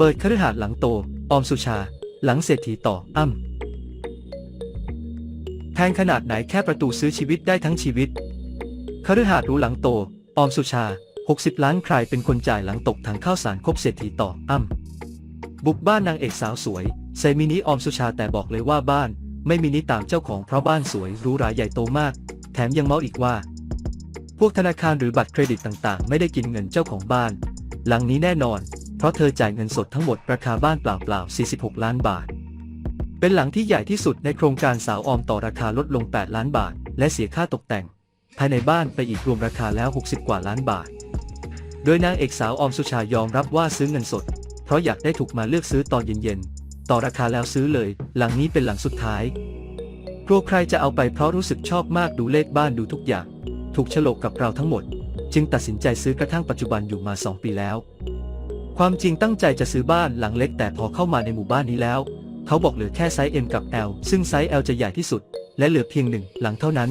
เปิดคฤหาสน์หลังโต ออมสุชา หลังเศรษฐีต่ออ้ำแพงขนาดไหนแค่ประตูซื้อชีวิตได้ทั้งชีวิตคฤหาสน์หรูหลังโต ออมสุชา 60 ล้านใครเป็นคนจ่ายหลังตกถังข้าวสารครบเศรษฐีต่ออ้ำบุกบ้านนางเอกสาวสวยใส่มินิออมสุชาแต่บอกเลยว่าบ้าน ไม่มินิตามเจ้าของเพราะบ้านสวยรูหราใหญ่โตมาก แถมยังเมาอีกว่า พวกธนาคารหรือบัตรเครดิตต่างๆ ไม่ได้กินเงินเจ้าของบ้าน หลังนี้แน่นอน เพราะเธอจ่ายเงินสดทั้งหมดราคาบ้านเปล่าๆ 46 ล้านบาท เป็นหลังที่ใหญ่ที่สุดในโครงการสาวออมต่อราคาลดลง 8 ล้านบาท และเสียค่าตกแต่ง ภายในบ้านไปอีกรวมราคาแล้ว 60 กว่าล้านบาท โดยนางเอกสาวออมสุชายอมรับว่าซื้อเงินสด เพราะอยากได้ถูกมาเลือกซื้อตอนเย็นๆ ต่อราคาแล้วซื้อเลย หลังนี้เป็นหลังสุดท้ายกลัวใครจะเอาไปเพราะรู้สึกชอบมากดูเลขบ้านดูทุกอย่าง ถูกฉลกกับเราทั้งหมด จึงตัดสินใจซื้อกระทั่งปัจจุบันอยู่มา 2 ปีแล้ว ความจริงตั้งใจจะซื้อบ้านหลังเล็กแต่พอเข้ามาในหมู่บ้านนี้แล้ว เขาบอกเหลือแค่ไซส์ M กับ L ซึ่งไซส์ L จะใหญ่ที่สุด และเหลือเพียงหนึ่งหลังเท่านั้น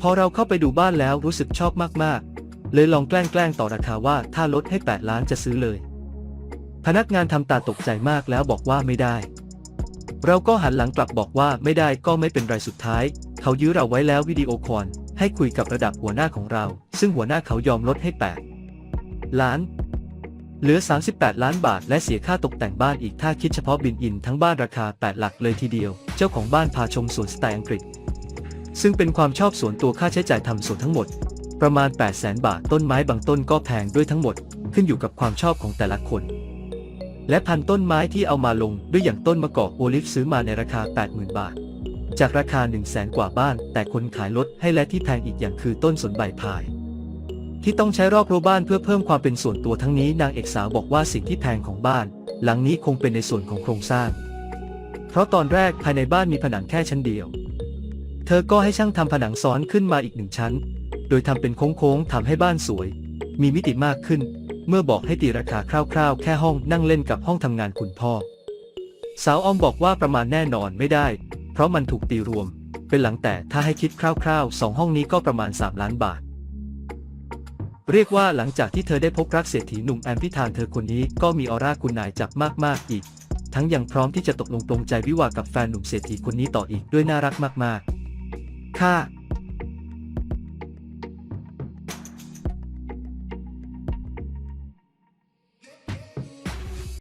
พอเราเข้าไปดูบ้านแล้วรู้สึกชอบมากๆ เลยลองแกล้งแกล้งต่อราคาว่าถ้าลดให้ 8 ล้านจะซื้อเลย พนักงานทำตาตกใจมากแล้วบอกว่าไม่ได้ เราก็หันหลังกลับบอกว่าไม่ได้ก็ไม่เป็นไรสุดท้าย เขายื้อเราไว้แล้ววิดีโอคอลให้คุยกับระดับหัวหน้าของเรา ซึ่งหัวหน้าเขายอมลดให้ 8 ล้าน เหลือ 38 ล้านบาท และเสียค่าตกแต่งบ้านอีกถ้าคิดเฉพาะบินอินทั้งบ้านราคา 8 หลักเลยทีเดียว เจ้าของบ้านพาชมสวนสไตล์อังกฤษ ซึ่งเป็นความชอบส่วนตัวค่าใช้จ่ายทำสวนทั้งหมด ประมาณ 8 0 0แสนบาทต้นไม้บางต้นก็แพงด้วยทั้งหมด ขึ้นอยู่กับความชอบของแต่ละคน และพันต้นไม้ที่เอามาลงด้วยอย่างต้นมะกอกโอลิฟซื้อมาในราคา 80,000 บาท จากราคา 1 0 0 0 0แกว่าบ้าน แต่คนขายลดให้และที่แพงอีกอย่างคือต้นสนใบพาย ที่ต้องใช้รอบรั้วบ้านเพื่อเพิ่มความเป็นส่วนตัวทั้งนี้นางเอกสาวบอกว่าสิ่งที่แพงของบ้าน หลังนี้คงเป็นในส่วนของโครงสร้าง เพราะตอนแรกภายในบ้านมีผนังแค่ชั้นเดียว เธอก็ให้ช่างทำผนังซ้อนขึ้นมาอีกหนึ่งชั้น โดยทำเป็นโค้งๆทำให้บ้านสวย มีมิติมากขึ้น เมื่อบอกให้ตีราคาคร่าวๆ แค่ห้องนั่งเล่นกับห้องทำงานคุณพ่อ สาวออมบอกว่าประมาณแน่นอนไม่ได้ เพราะมันถูกตีรวม เป็นหลังแต่ถ้าให้คิดคร่าวๆสองห้องนี้ก็ประมาณ 3 ล้านบาท เรียกว่าหลังจากที่เธอได้พบรักเศรษฐีหนุ่มแอมพิธานเธอคนนี้ก็มีออร่าคุณนายจับมากๆอีก ทั้งยังพร้อมที่จะตกลงปรงใจวิวากับแฟนหนุ่มเศรษฐีคนนี้ต่ออีกด้วยน่ารักมากๆ ค่ะ